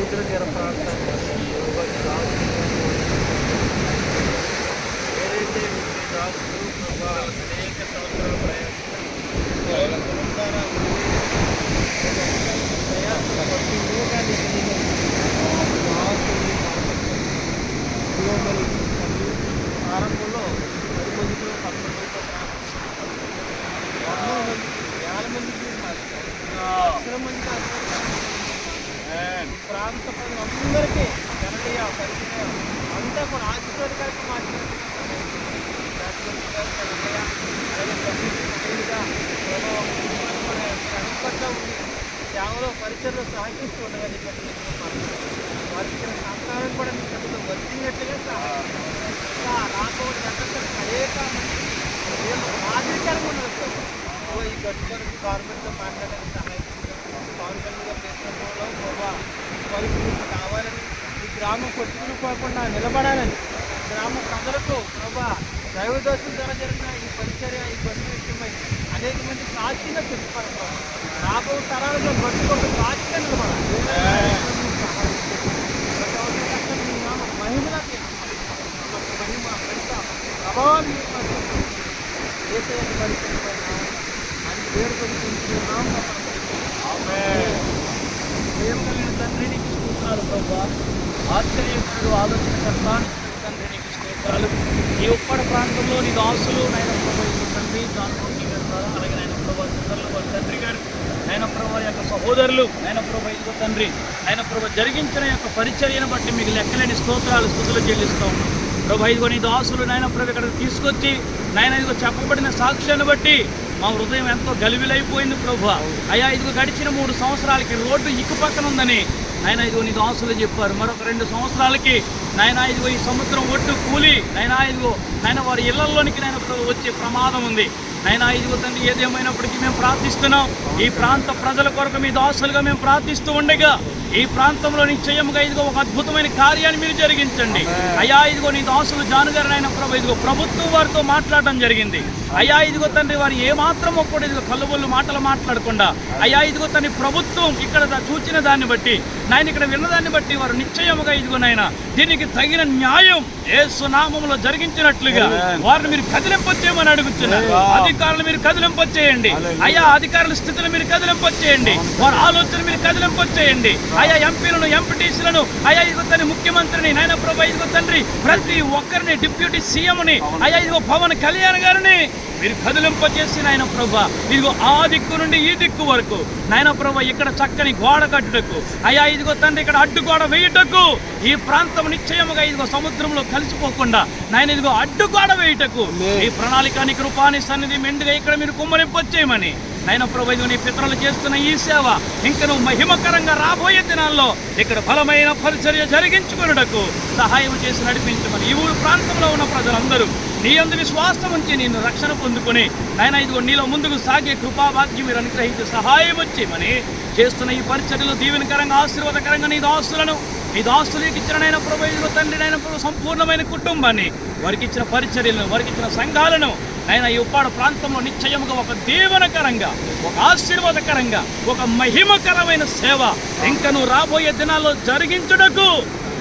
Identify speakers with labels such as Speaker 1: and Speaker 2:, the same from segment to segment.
Speaker 1: outra que era para Ele teve que dar o ఈ ప్రాంత ప్రజలందరికీ జననీయ పరిచయం. అంతా కూడా ఆశీర్వాదకరంగా మార్చినట్టుగా అనుకుంటా ఉంది సేవలో పరిచయలో సహకరిస్తూ ఉండగా నీ వారికి ఇచ్చిన సహకారం కూడా మీ బిడ్డలు వర్తించినట్టుగా సహాయం రాకపోవడం జనరల్ అనేక మంది ఏమో ఆశ్చర్యంగా ఉన్నారు ఈ గట్టుబడి గవర్నమెంట్తో మాట్లాడడానికి సహాయం పవన్ కళ్యాణ్ పరిస్థితులు కావాలని ఈ గ్రామం కొట్టుకుని పోకుండా నిలబడాలని గ్రామ ప్రజలకు ప్రభా దైవదోషం ద్వారా జరిగిన ఈ పరిచర్య ఈ బస్సు విషయమై అనేక మంది సాక్షిగా చెప్పుకోవాలి రాబో తరాలలో బతుకొక సాక్షిగా నిలబడాలి సహాయం మహిమ పెద్ద ప్రభావం ఏసైని పరిచయం అని వేడుకొని చూస్తున్నాం ప్రేమ తండ్రి నీకు స్తోత్రాలు ప్రభా ఆశ్చర్యకరుడు ఆలోచనకర్త తండ్రి నీకు స్తోత్రాలు ఈ ఉప్పడ ప్రాంతంలో నీ దాసులు నాయన ప్రభా తండ్రి జాన్మోహన్ గారు అలాగే నాయన ప్రభా చంద్రులు వారి తండ్రి గారు నాయన ప్రభా యొక్క సహోదరులు నాయన ప్రభా ఇదిగో తండ్రి నాయన ప్రభా జరిగించిన యొక్క పరిచర్యను బట్టి మీకు లెక్కలేని స్తోత్రాలు స్థుతులు చెల్లిస్తాం ఉన్నాం ప్రభా ఇదిగో నీ దాసులు నాయన ప్రభు ఇక్కడ తీసుకొచ్చి నాయన ఇదిగో చెప్పబడిన సాక్ష్యాన్ని బట్టి మా హృదయం ఎంతో గలిబిలైపోయింది ప్రభు. అయ్యా ఇదిగో గడిచిన మూడు సంవత్సరాలకి రోడ్డు ఇక్కు పక్కన ఉందని నాయన ఇదిగో నీ దాసులు చెప్పారు. మరొక రెండు సంవత్సరాలకి నాయన ఇదిగో ఈ సముద్రం ఒడ్డు కూలి. నాయన ఇదిగో నాయన వారి ఇళ్ళలోనికి నాయన వచ్చే ప్రమాదం ఉంది. నాయన ఇదిగో తండ్రి ఏదేమైనప్పటికీ మేము ప్రార్థిస్తున్నాం. ఈ ప్రాంత ప్రజల కొరకు మీ దాసులుగా మేము ప్రార్థిస్తూ ఉండగా ఈ ప్రాంతంలో నిశ్చయముగా ఇదిగో ఒక అద్భుతమైన కార్యాన్ని మీరు జరిగించండి. అయ్యా ఇదిగో నీ దాసులు జానుగారు నాయన ప్రభు ఇదిగో ప్రభుత్వం వారితో మాట్లాడడం జరిగింది. అయ్యా ఇదిగో తండ్రి వారు ఏ మాత్రం ఒక్కడు ఇదిగో కళ్ళబొల్లు మాటలు మాట్లాడకుండా. అయ్యా ఇదిగో తండ్రి ప్రభుత్వం ఇక్కడ చూచిన దాన్ని బట్టి నాయన ఇక్కడ విన్నదాన్ని బట్టి వారు నిశ్చయముగా ఇదిగో నాయన దీనికి తగిన న్యాయం ఏ సునామంలో జరిగించినట్లుగా వారిని మీరు కదిలింపచేయమని అడుగుతున్నారు అధికారులు మీరు కదిలింపచేయండి. అయ్యా అధికారుల స్థితిని మీరు కదిలింపచేయండి. వారి ఆలోచన మీరు కదిలింపచేయండి. అయ్యా ఎంపీలను ఎంపీటీసీలను అయ్యా ఇదిగో తండ్రి ముఖ్యమంత్రిని నాయన ప్రభా ఇదిగో తండ్రి ప్రతి ఒక్కరిని డిప్యూటీ సీఎంని అయ్యా ఇదిగో పవన్ కళ్యాణ్ గారిని మీరు కదిలింపచేసి నాయన ప్రభా ఇదిగో ఆ దిక్కు నుండి ఈ దిక్కు వరకు. నాయన ప్రభా ఇక్కడ చక్కని గోడ కట్టుటకు అయ్యా ఇదిగో తండ్రి ఇక్కడ అడ్డు గోడ వేయుటకు ఈ ప్రాంతం నిశ్చయముగా ఇదిగో సముద్రంలో కలిసిపోకుండా నాయన ఇదిగో అడ్డు గోడ వేయుటకు ఈ ప్రణాళిక నీ కృపాని సన్నిధి మెండుగా ఇక్కడ మీరు కుమ్మరింపచ్చేయమని నైనా ప్రభు నీ పితరులు చేస్తున్న ఈ సేవ ఇంకను మహిమకరంగా రాబోయే దినాల్లో ఇక్కడ బలమైన పరిచర్య జరిగించుకున్నటకు సహాయం చేసి నడిపించమని ఈ ఊరు ప్రాంతంలో ఉన్న ప్రజలందరూ నీ అందు విశ్వాసం ఉంచి నేను రక్షణ పొందుకుని నాయన ఇదిగో నీలో ముందుకు సాగే కృపాభాగ్యం మీరు అనుగ్రహించి సహాయం వచ్చేయమని చేస్తున్న ఈ పరిచర్యలు దీవెనకరంగా ఆశీర్వాదకరంగా నీ దాసులను నీ దాసులకు ఇచ్చిన ప్రభు ఇదిగో తండ్రి నాయన సంపూర్ణమైన కుటుంబాన్ని వారికి ఇచ్చిన పరిచర్యలను వారికి ఇచ్చిన సంఘాలను నాయన ఈ ఉప్పాడ ప్రాంతంలో నిశ్చయముగా ఒక దీవెనకరంగా ఒక ఆశీర్వాదకరంగా ఒక మహిమకరమైన సేవ ఇంకా నువ్వు రాబోయే దినాల్లో జరిగించుటకు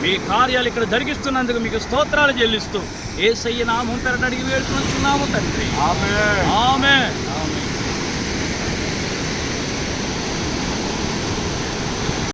Speaker 1: మీ కార్యాలు ఇక్కడ జరిగిస్తున్నందుకు మీకు స్తోత్రాలు చెల్లిస్తూ ఏ సయ్య నామం పెరటి అడిగి వేడుకుంటున్నాము తండ్రి ఆమె